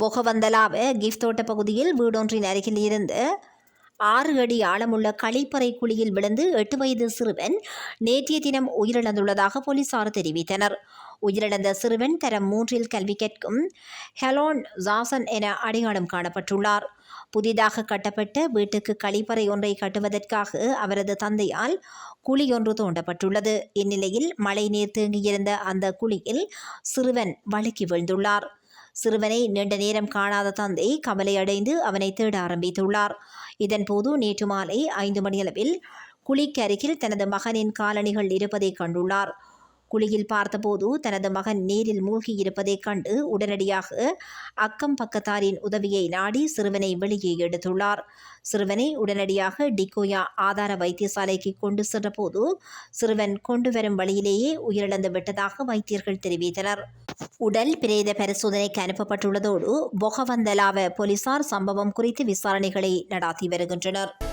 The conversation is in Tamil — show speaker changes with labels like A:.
A: பொகவந்தலாவ கிஃப்ட் தோட்ட பகுதியில் வீடொன்றின் அருகில் இருந்து ஆறு அடி ஆழமுள்ள கழிப்பறை குழியில் விழுந்து எட்டு வயது சிறுவன் நேற்றைய தினம் உயிரிழந்துள்ளதாக போலீசார் தெரிவித்தனர். உயிரிழந்த சிறுவன் தரம் மூன்றில் கல்வி கேட்கும் ஹெலோன் ஜாசன் என அடையாளம் காணப்பட்டுள்ளார். புதிதாக கட்டப்பட்ட வீட்டுக்கு கழிப்பறை ஒன்றை கட்டுவதற்காக அவரது தந்தையால் குழி ஒன்று தோண்டப்பட்டுள்ளது. இந்நிலையில் மழைநீர் தேங்கியிருந்த அந்த குழியில் சிறுவன் வழுக்கி விழுந்துள்ளார். சிறுவனை நீண்ட நேரம் காணாத தந்தை கவலை அடைந்து அவனை தேட ஆரம்பித்துள்ளார். இதன்போது நேற்று மாலை ஐந்து மணியளவில் குழிக்கு அருகில் தனது மகனின் காலணிகள் இருப்பதை கண்டுள்ளார். குழியில் பார்த்தபோது தனது மகன் நீரில் மூழ்கி இருப்பதைக் கண்டு உடனடியாக அக்கம் பக்கத்தாரின் உதவியை நாடி சிறுவனை வெளியே எடுத்துள்ளார். சிறுவனை உடனடியாக டிகோயா ஆதார வைத்தியசாலைக்கு கொண்டு சென்றபோது சிறுவன் கொண்டு வரும் வழியிலேயே உயிரிழந்து விட்டதாக வைத்தியர்கள் தெரிவித்தனர். உடல் பிரேத பரிசோதனைக்கு அனுப்பப்பட்டுள்ளதோடு பொகவந்தலாவ போலீசார் சம்பவம் குறித்து விசாரணைகளை நடாத்தி வருகின்றனர்.